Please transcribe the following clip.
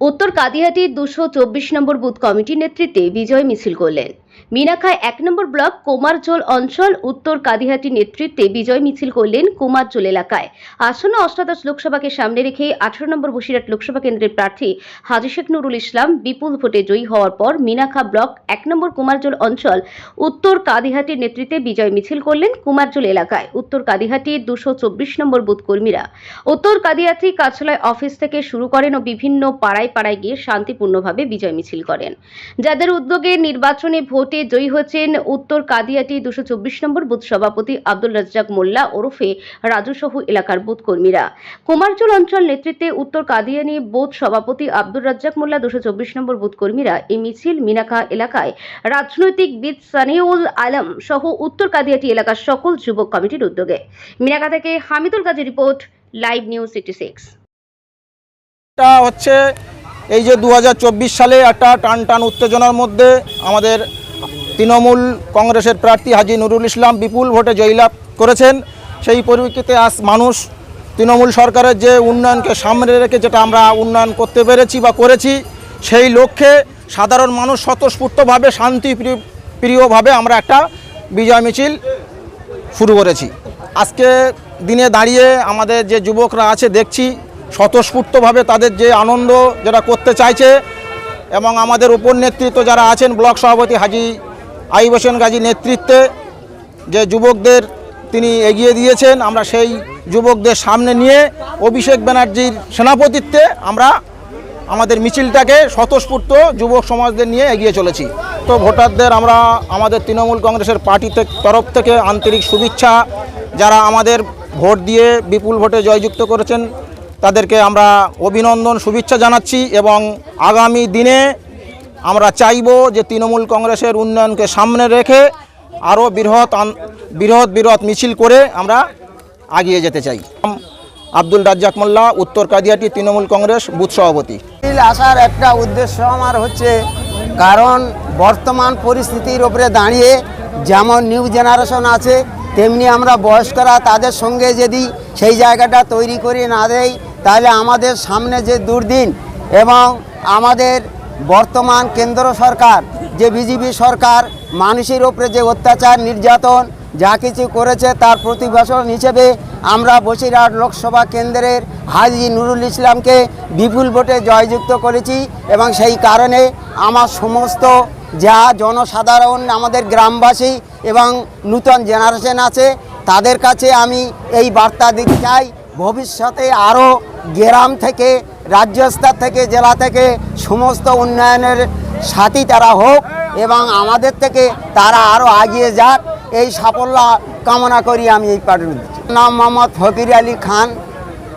উত্তর কাদিহাটির দুশো চব্বিশ নম্বর বুথ কমিটির নেতৃত্বে বিজয় মিছিল করলেন। মিনাখায় এক নম্বর ব্লক কুমারজোল অঞ্চল, উত্তর কাদিহাটি নেতৃত্বে বিজয় মিছিল করলেন কুমারজোল এলাকায়। আসন্ন অষ্টাদশ লোকসভাকে সামনে রেখে আঠারো নম্বর বসিরহাট লোকসভা কেন্দ্রের প্রার্থী হাজি শেখ নুরুল ইসলাম বিপুল ভোটে জয়ী হওয়ার পর মিনাখা ব্লক এক নম্বর কুমারজোল অঞ্চল, উত্তর কাদিহাটির নেতৃত্বে বিজয় মিছিল করলেন কুমারজোল এলাকায়। উত্তর কাদিহাটির দুশো চব্বিশ নম্বর বুথ কর্মীরা। উত্তর কাদিহাটি কার্যালয় অফিস থেকে শুরু করেন ও বিভিন্ন পাড়ায় পাড়ায় গিয়ে শান্তিপূর্ণভাবে বিজয় মিছিল করেন। যাদের উদ্যোগে নির্বাচনে ভোটে জয়ী হয়েছেন উত্তর কাদিয়াটি দুশো চব্বিশ নম্বর বুথ সভাপতি আব্দুল রাজ্জাক মোল্লা, ওরফে রাজু সহ এলাকার বুথ কর্মীরা। কুমারজোল অঞ্চল নেতৃত্বে উত্তর কাদিয়ানি বুথ সভাপতি আব্দুল রাজ্জাক মোল্লা, দুশো চব্বিশ নম্বর বুথ কর্মীরা এই মিছিল মিনাখা এলাকায় রাজনৈতিক বিদ সানিউল আলম সহ উত্তর কাদিয়াটি এলাকার সকল যুবক কমিটির উদ্যোগে। মিনাখা থেকে Hamidul Kazi report, live news city six. হচ্ছে এই যে দুহাজার চব্বিশ সালে একটা টান টান উত্তেজনার মধ্যে আমাদের তৃণমূল কংগ্রেসের প্রার্থী হাজি নুরুল ইসলাম বিপুল ভোটে জয়লাভ করেছেন। সেই পরিপ্রেক্ষিতে আজ মানুষ তৃণমূল সরকারের যে উন্নয়নকে সামনে রেখে যেটা আমরা উন্নয়ন করতে পেরেছি বা করেছি, সেই লক্ষ্যে সাধারণ মানুষ স্বতঃস্ফূর্তভাবে, শান্তি প্রিয়ভাবে আমরা একটা বিজয় মিছিল শুরু করেছি। আজকে দিনে দাঁড়িয়ে আমাদের যে যুবকরা আছে, দেখছি স্বতঃস্ফূর্তভাবে তাদের যে আনন্দ যেটা করতে চাইছে এবং আমাদের উপর নেতৃত্ব যারা আছেন, ব্লক সভাপতি হাজি আইব হোসেন গাজী নেতৃত্বে যে যুবকদের তিনি এগিয়ে দিয়েছেন, আমরা সেই যুবকদের সামনে নিয়ে অভিষেক ব্যানার্জির সেনাপতিত্বে আমরা আমাদের মিছিলটাকে স্বতঃস্ফূর্ত যুবক সমাজদের নিয়ে এগিয়ে চলেছি। তো ভোটারদের আমরা আমাদের তৃণমূল কংগ্রেসের পার্টি তরফ থেকে আন্তরিক শুভেচ্ছা, যারা আমাদের ভোট দিয়ে বিপুল ভোটে জয়যুক্ত করেছেন, তাদেরকে আমরা অভিনন্দন, শুভেচ্ছা জানাচ্ছি এবং আগামী দিনে আমরা চাইব যে তৃণমূল কংগ্রেসের উন্নয়নকে সামনে রেখে আরও বৃহৎ বৃহৎ বৃহৎ মিছিল করে আমরা আগিয়ে যেতে চাই। আব্দুল রাজ্জাক মোল্লা, উত্তর কাদিয়াটি তৃণমূল কংগ্রেস, বুথ সভাপতি। আসার একটা উদ্দেশ্য আমার হচ্ছে, কারণ বর্তমান পরিস্থিতির উপরে দাঁড়িয়ে যেমন নিউ জেনারেশন আছে, তেমনি আমরা বয়স্করা তাদের সঙ্গে যদি সেই জায়গাটা তৈরি করে না দেই, তাহলে আমাদের সামনে যে দুর্দিন এবং আমাদের বর্তমান কেন্দ্র সরকার, যে বিজেপি সরকার, মানুষের ওপরে যে অত্যাচার, নির্যাতন যা কিছু করেছে তার প্রতিবাসন হিসেবে আমরা বসিরহাট লোকসভা কেন্দ্রের হাজি নুরুল ইসলামকে বিপুল ভোটে জয়যুক্ত করেছি এবং সেই কারণে আমার সমস্ত যা জনসাধারণ, আমাদের গ্রামবাসী এবং নূতন জেনারেশন আছে, তাদের কাছে আমি এই বার্তা দিতে চাই। ভবিষ্যতে আরও গ্রাম থেকে রাজ্য স্তর থেকে, জেলা থেকে সমস্ত উন্নয়নের সাথী তারা হোক এবং আমাদের থেকে তারা আরও এগিয়ে যাক, এই সাফল্য কামনা করি আমি এই পাঠ নাম মোহাম্মদ ফকির আলী খান।